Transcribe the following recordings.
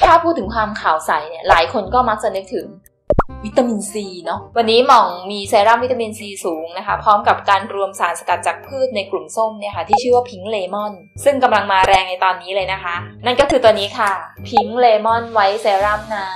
ถ้าพูดถึงความขาวใสเนี่ยหลายคนก็มักจะนึกถึงวิตามินซีเนาะวันนี้หม่องมีเซรั่มวิตามินซีสูงนะคะ พร้อมกับการรวมสารสกัดจากพืชในกลุ่มส้มเนี่ยค่ะ ที่ชื่อว่าพิงเลมอน ซึ่งกำลังมาแรงในตอนนี้เลยนะคะ นั่นก็คือตัวนี้ค่ะพิงเลมอนไวท์เซรั่มนะ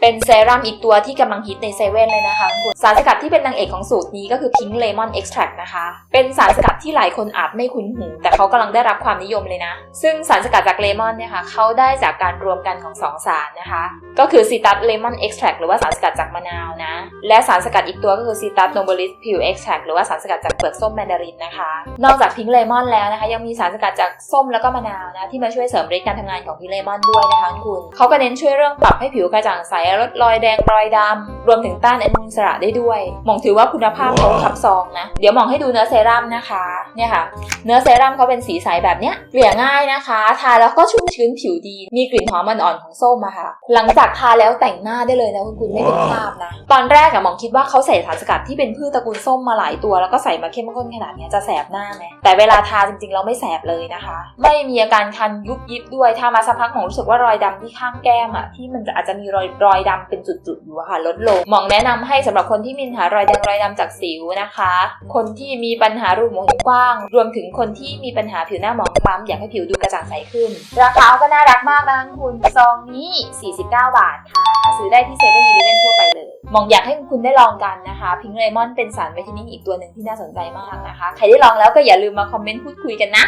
เป็นเซรั่มอีกตัวที่กำลังฮิตในเซเว่นเลยนะคะคุณสารสกัดที่เป็นนางเอกของสูตรนี้ก็คือพิงเลมอนเอ็กซ์แทรนะคะ เป็นสารสกัดที่หลายคนอาจไม่คุ้นหู แต่เขากำลังได้รับความนิยมเลยนะ ซึ่งสารสกัดจากเลมอนเนี่ยค่ะเขาได้จากการรวมกันของสองสารนะคะ ก็คือซีตัสเลมอนเอ็กซ์แทรหรือว่าสารสกัดจากมะนาวนะ และสารสกัดอีกตัวก็คือซีตัสโนโบลิสพิวเอ็กซ์แทรหรือว่าสารสกัดจากเปลือกส้มแมนดารินนะคะ นอกจากพิงเลมอนแล้วนะคะ ยังมีสารสกัดจากส้มแล้วก็มะนาวนะที่มาช่วยเสริมฤทธิ์การทำงานของพิงเลมอนด้วยนะคะคุณเขาก็เน้นช่วยเรื่องปรับให้ผิวกระจ่างใสรอยแดงรอยดำ รวมถึงต้านอนุมูลอิสระได้ด้วยหม่องถือว่าคุณภาพเขาขับซองนะ เดี๋ยวหม่องให้ดูเนื้อเซรั่มนะคะเนี่ยค่ะ เนื้อเซรั่มเขาเป็นสีใสแบบเนี้ยเกลี่ยง่ายนะคะ ทาแล้วก็ชุ่มชื้นผิวดี มีกลิ่นหอมอ่อนๆของส้มอะค่ะ หลังจากทาแล้วแต่งหน้าได้เลยนะคุณคุณไม่เป็นคราบนะ ตอนแรกอะหมองคิดว่าเขาใส่สารสกัดที่เป็นพืชตระกูลส้มมาหลายตัว แล้วก็ใส่มาเข้มข้นขนาดเนี้ยจะแสบหน้าไหมแต่เวลาทาจริงๆเราไม่แสบเลยนะคะ ไม่มีอาการคันยุบยิบด้วยทามาสักพักหมองรู้สึกว่ารอยดำที่ข้างแก้มอะที่มันจะอาจจะมีรอยรอยดำเป็นจุดๆอยู่ค่ะลดลงหมองแนะนำให้สำหรับคนที่มีปัญหารอยแดงรอยดำจากสิวนะคะ คนที่มีปัญหารูขุมขนกว้าง รวมถึงคนที่มีปัญหาผิวหน้าหมองคล้ำอยากให้ผิวดูกระจ่างใสขึ้น ราคาก็น่ารักมากนะคุณซองนี้ 49 บาทค่ะ ซื้อได้ที่เซเว่นอีเลฟเว่นทั่วไปเลยมองอยากให้คุณได้ลองกันนะคะพิงเลมอนเป็นสารวิตามินอีกตัวหนึ่งที่น่าสนใจมากนะคะ ใครได้ลองแล้วก็อย่าลืมมาคอมเมนต์พูดคุยกันนะ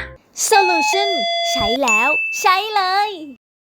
Solution ใช้แล้ว ใช้เลย